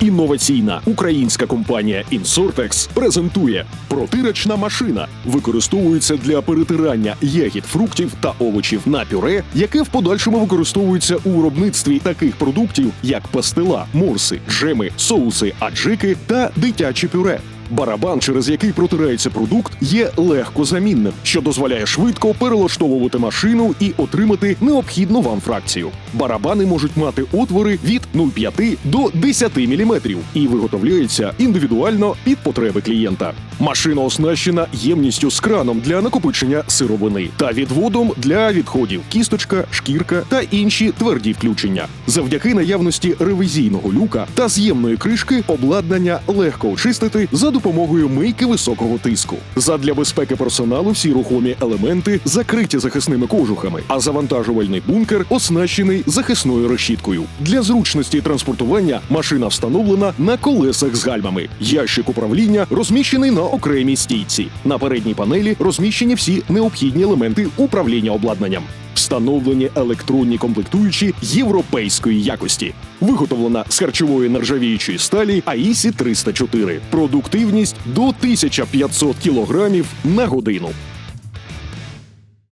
Інноваційна українська компанія Insurtex презентує протирачна машина. Використовується для перетирання ягід, фруктів та овочів на пюре, яке в подальшому використовується у виробництві таких продуктів, як пастила, морси, джеми, соуси, аджики та дитяче пюре. Барабан, через який протирається продукт, є легкозамінним, що дозволяє швидко перелаштовувати машину і отримати необхідну вам фракцію. Барабани можуть мати отвори від 0,5 до 10 мм і виготовляється індивідуально під потреби клієнта. Машина оснащена ємністю з краном для накопичення сировини та відводом для відходів кісточка, шкірка та інші тверді включення. Завдяки наявності ревізійного люка та з'ємної кришки обладнання легко очистити за допомогою мийки високого тиску. Задля безпеки персоналу всі рухомі елементи закриті захисними кожухами, а завантажувальний бункер оснащений захисною решіткою. Для зручності транспортування машина встановлена на колесах з гальмами. Ящик управління розміщений на окремій стійці. На передній панелі розміщені всі необхідні елементи управління обладнанням. Встановлені електронні комплектуючі європейської якості, виготовлена з харчової нержавіючої сталі АІСі 304. Продуктивність до 1500 кг на годину.